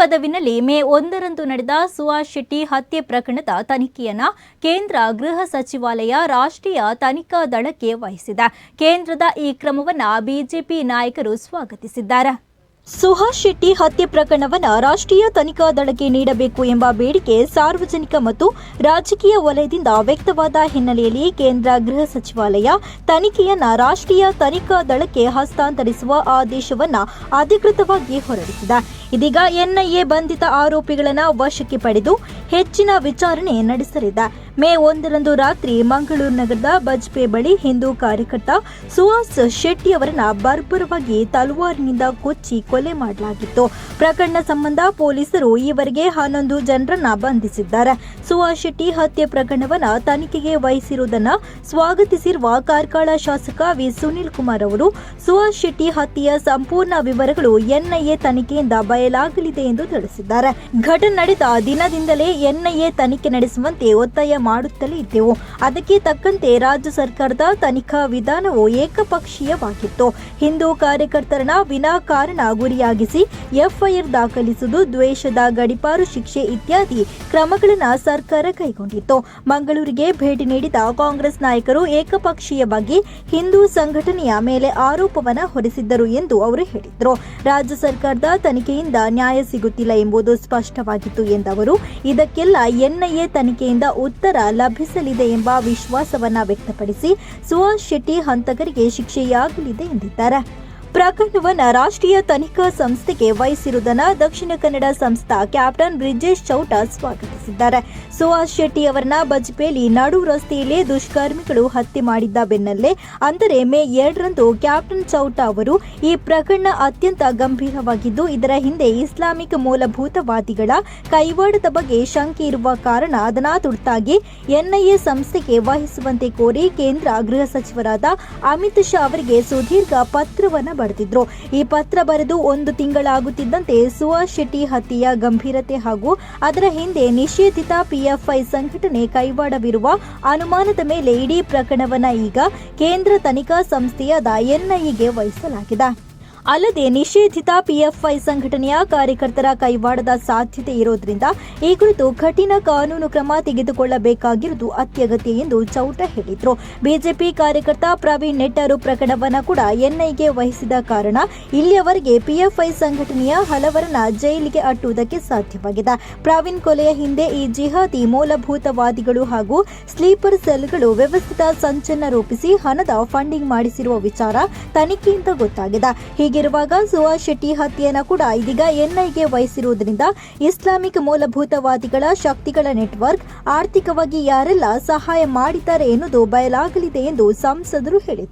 ಪದವಿನಲ್ಲಿ ಮೇ ಒಂದರಂದು ನಡೆದ ಸುಹಾಸ್ ಶೆಟ್ಟಿ ಹತ್ಯೆ ಪ್ರಕರಣದ ತನಿಖೆಯನ್ನ ಕೇಂದ್ರ ಗೃಹ ಸಚಿವಾಲಯ ರಾಷ್ಟ್ರೀಯ ತನಿಖಾ ದಳಕ್ಕೆ ವಹಿಸಿದೆ. ಕೇಂದ್ರದ ಈ ಕ್ರಮವನ್ನು ಬಿಜೆಪಿ ನಾಯಕರು ಸ್ವಾಗತಿಸಿದ್ದಾರೆ. ಸುಹಾಸ್ ಶೆಟ್ಟಿ ಹತ್ಯೆ ಪ್ರಕರಣವನ್ನು ರಾಷ್ಟ್ರೀಯ ತನಿಖಾ ದಳಕ್ಕೆ ನೀಡಬೇಕು ಎಂಬ ಬೇಡಿಕೆ ಸಾರ್ವಜನಿಕ ಮತ್ತು ರಾಜಕೀಯ ವಲಯದಿಂದ ವ್ಯಕ್ತವಾದ ಹಿನ್ನೆಲೆಯಲ್ಲಿ ಕೇಂದ್ರ ಗೃಹ ಸಚಿವಾಲಯ ತನಿಖೆಯನ್ನ ರಾಷ್ಟ್ರೀಯ ತನಿಖಾ ದಳಕ್ಕೆ ಹಸ್ತಾಂತರಿಸುವ ಆದೇಶವನ್ನು ಅಧಿಕೃತವಾಗಿ ಹೊರಡಿಸಿದೆ. ಇದೀಗ ಎನ್ಐಎ ಬಂಧಿತ ಆರೋಪಿಗಳನ್ನ ವಶಕ್ಕೆ ಪಡೆದು ಹೆಚ್ಚಿನ ವಿಚಾರಣೆ ನಡೆಸಲಿದೆ. ಮೇ ಒಂದರಂದು ರಾತ್ರಿ ಮಂಗಳೂರು ನಗರದ ಬಜ್ಪೆ ಬಳಿ ಹಿಂದೂ ಕಾರ್ಯಕರ್ತ ಸುಹಾಸ್ ಶೆಟ್ಟಿ ಅವರನ್ನ ಬರ್ಬರವಾಗಿ ತಲವಾರಿನಿಂದ ಕೊಚ್ಚಿ ಕೊಲೆ ಮಾಡಲಾಗಿತ್ತು. ಪ್ರಕರಣ ಸಂಬಂಧ ಪೊಲೀಸರು ಈವರೆಗೆ ಹನ್ನೊಂದು ಜನರನ್ನ ಬಂಧಿಸಿದ್ದಾರೆ. ಸುಹಾಸ್ ಶೆಟ್ಟಿ ಹತ್ಯೆ ಪ್ರಕರಣವನ್ನ ತನಿಖೆಗೆ ವಹಿಸಿರುವುದನ್ನ ಸ್ವಾಗತಿಸಿರುವ ಕಾರ್ಕಳ ಶಾಸಕ ವಿ. ಸುನೀಲ್ ಕುಮಾರ್ ಅವರು, ಸುಹಾಸ್ ಶೆಟ್ಟಿ ಹತ್ಯೆಯ ಸಂಪೂರ್ಣ ವಿವರಗಳು ಎನ್ಐಎ ತನಿಖೆಯಿಂದ ಬಯಲಾಗಲಿದೆ ಎಂದು ತಿಳಿಸಿದ್ದಾರೆ. ಘಟನೆ ನಡೆದ ದಿನದಿಂದಲೇ ಎನ್ಐಎ ತನಿಖೆ ನಡೆಸುವಂತೆ ಒತ್ತಾಯ ಮಾಡುತ್ತಲೇ ಇದ್ದೆವು. ಅದಕ್ಕೆ ತಕ್ಕಂತೆ ರಾಜ್ಯ ಸರ್ಕಾರದ ತನಿಖಾ ವಿಧಾನವು ಏಕಪಕ್ಷೀಯವಾಗಿತ್ತು. ಹಿಂದೂ ಕಾರ್ಯಕರ್ತರನ್ನ ವಿನಾಕಾರಣ ಗುರಿಯಾಗಿಸಿ ಎಫ್ಐಆರ್ ದಾಖಲಿಸುವುದು, ದ್ವೇಷದ ಗಡಿಪಾರು ಶಿಕ್ಷೆ ಇತ್ಯಾದಿ ಕ್ರಮಗಳನ್ನು ಸರ್ಕಾರ ಕೈಗೊಂಡಿತ್ತು. ಮಂಗಳೂರಿಗೆ ಭೇಟಿ ನೀಡಿದ ಕಾಂಗ್ರೆಸ್ ನಾಯಕರು ಏಕಪಕ್ಷೀಯವಾಗಿ ಹಿಂದೂ ಸಂಘಟನೆಯ ಮೇಲೆ ಆರೋಪವನ್ನು ಹೊರಿಸಿದ್ದರು ಎಂದು ಅವರು ಹೇಳಿದರು. ರಾಜ್ಯ ಸರ್ಕಾರದ ತನಿಖೆಯಿಂದ ನ್ಯಾಯ ಸಿಗುತ್ತಿಲ್ಲ ಎಂಬುದು ಸ್ಪಷ್ಟವಾಗಿತ್ತು ಎಂದವರು. ಇದಕ್ಕೆಲ್ಲ ಎನ್ಐಎ ತನಿಖೆಯಿಂದ ಉತ್ತರ ಲಭಿಸಲಿದೆ ಎಂಬ ವಿಶ್ವಾಸವನ್ನ ವ್ಯಕ್ತಪಡಿಸಿ ಸುಹಾಸ್ ಶೆಟ್ಟಿ ಹಂತಕರಿಗೆ ಶಿಕ್ಷೆಯಾಗಲಿದೆ ಎಂದಿದ್ದಾರೆ. ಪ್ರಕರಣವನ್ನ ರಾಷ್ಟ್ರೀಯ ತನಿಖಾ ಸಂಸ್ಥೆಗೆ ವಹಿಸಿರುವುದನ್ನು ದಕ್ಷಿಣ ಕನ್ನಡ ಸಂಸ್ಥಾ ಕ್ಯಾಪ್ಟನ್ ಬ್ರಿಜೇಶ್ ಚೌಟ ಸ್ವಾಗತಿಸಿದ್ದಾರೆ. ಸುಹಾಸ್ ಶೆಟ್ಟಿ ಅವರನ್ನ ಬಜ್ಪೇಲಿ ನಡು ರಸ್ತೆಯಲ್ಲೇ ದುಷ್ಕರ್ಮಿಗಳು ಹತ್ಯೆ ಮಾಡಿದ್ದ ಬೆನ್ನಲ್ಲೇ, ಅಂದರೆ ಮೇ ಎರಡರಂದು ಕ್ಯಾಪ್ಟನ್ ಚೌಟ ಅವರು ಈ ಪ್ರಕರಣ ಅತ್ಯಂತ ಗಂಭೀರವಾಗಿದ್ದು, ಇದರ ಹಿಂದೆ ಇಸ್ಲಾಮಿಕ್ ಮೂಲಭೂತವಾದಿಗಳ ಕೈವಾಡದ ಬಗ್ಗೆ ಶಂಕೆ ಇರುವ ಕಾರಣ ಅದನ್ನ ತುರ್ತಾಗಿ ಎನ್ಐಎ ಸಂಸ್ಥೆಗೆ ವಹಿಸುವಂತೆ ಕೋರಿ ಕೇಂದ್ರ ಗೃಹ ಸಚಿವರಾದ ಅಮಿತ್ ಶಾ ಅವರಿಗೆ ಸುದೀರ್ಘ ಪತ್ರವನ್ನು ಬರೆದಿದ್ರು. ಈ ಪತ್ರ ಬರೆದು ಒಂದು ತಿಂಗಳಾಗುತ್ತಿದ್ದಂತೆ ಸುಹಾಸ್ ಶೆಟ್ಟಿ ಹತ್ಯೆಯ ಗಂಭೀರತೆ ಹಾಗೂ ಅದರ ಹಿಂದೆ ನಿಷೇಧಿತ ಪಿಎಫ್ಐ ಸಂಘಟನೆ ಕೈವಾಡವಿರುವ ಅನುಮಾನದ ಮೇಲೆ ಇಡೀ ಪ್ರಕರಣವನ್ನ ಈಗ ಕೇಂದ್ರ ತನಿಖಾ ಸಂಸ್ಥೆಯಾದ ಎನ್ಐಎಗೆ ವಹಿಸಲಾಗಿದೆ. ಅಲ್ಲದೆ ನಿಷೇಧಿತ ಪಿಎಫ್ಐ ಸಂಘಟನೆಯ ಕಾರ್ಯಕರ್ತರ ಕೈವಾಡದ ಸಾಧ್ಯತೆ ಇರೋದ್ರಿಂದ ಈ ಕುರಿತು ಕಠಿಣ ಕಾನೂನು ಕ್ರಮ ತೆಗೆದುಕೊಳ್ಳಬೇಕಾಗಿರುವುದು ಅತ್ಯಗತ್ಯ ಎಂದು ಚೌಟ ಹೇಳಿದ್ರು. ಬಿಜೆಪಿ ಕಾರ್ಯಕರ್ತ ಪ್ರವೀಣ್ ನೆಟ್ಟರು ಪ್ರಕರಣವನ್ನ ಕೂಡ ಎನ್ಐಗೆ ವಹಿಸಿದ ಕಾರಣ ಇಲ್ಲಿಯವರೆಗೆ ಪಿಎಫ್ಐ ಸಂಘಟನೆಯ ಹಲವರನ್ನ ಜೈಲಿಗೆ ಅಟ್ಟುವುದಕ್ಕೆ ಸಾಧ್ಯವಾಗಿದೆ. ಪ್ರವೀಣ್ ಕೊಲೆಯ ಹಿಂದೆ ಈ ಜಿಹಾದಿ ಮೂಲಭೂತವಾದಿಗಳು ಹಾಗೂ ಸ್ಲೀಪರ್ ಸೆಲ್ಗಳು ವ್ಯವಸ್ಥಿತ ಸಂಚನ್ನ ರೂಪಿಸಿ ಹಣದ ಫಂಡಿಂಗ್ ಮಾಡಿಸಿರುವ ವಿಚಾರ ತನಿಖೆಯಿಂದ ಗೊತ್ತಾಗಿದೆ. ಹೀಗಿರುವಾಗ ಸುಹಾಸ್ ಶೆಟ್ಟಿ ಹತ್ಯೆಯನ್ನು ಕೂಡ ಇದೀಗ ಎನ್ಐಗೆ ವಹಿಸಿರುವುದರಿಂದ ಇಸ್ಲಾಮಿಕ್ ಮೂಲಭೂತವಾದಿಗಳ ಶಕ್ತಿಗಳ ನೆಟ್ವರ್ಕ್ ಆರ್ಥಿಕವಾಗಿ ಯಾರೆಲ್ಲ ಸಹಾಯ ಮಾಡಿದ್ದಾರೆ ಎನ್ನುವುದು ಬಯಲಾಗಲಿದೆ ಎಂದು ಸಂಸದರು ಹೇಳಿದ್ದಾರೆ.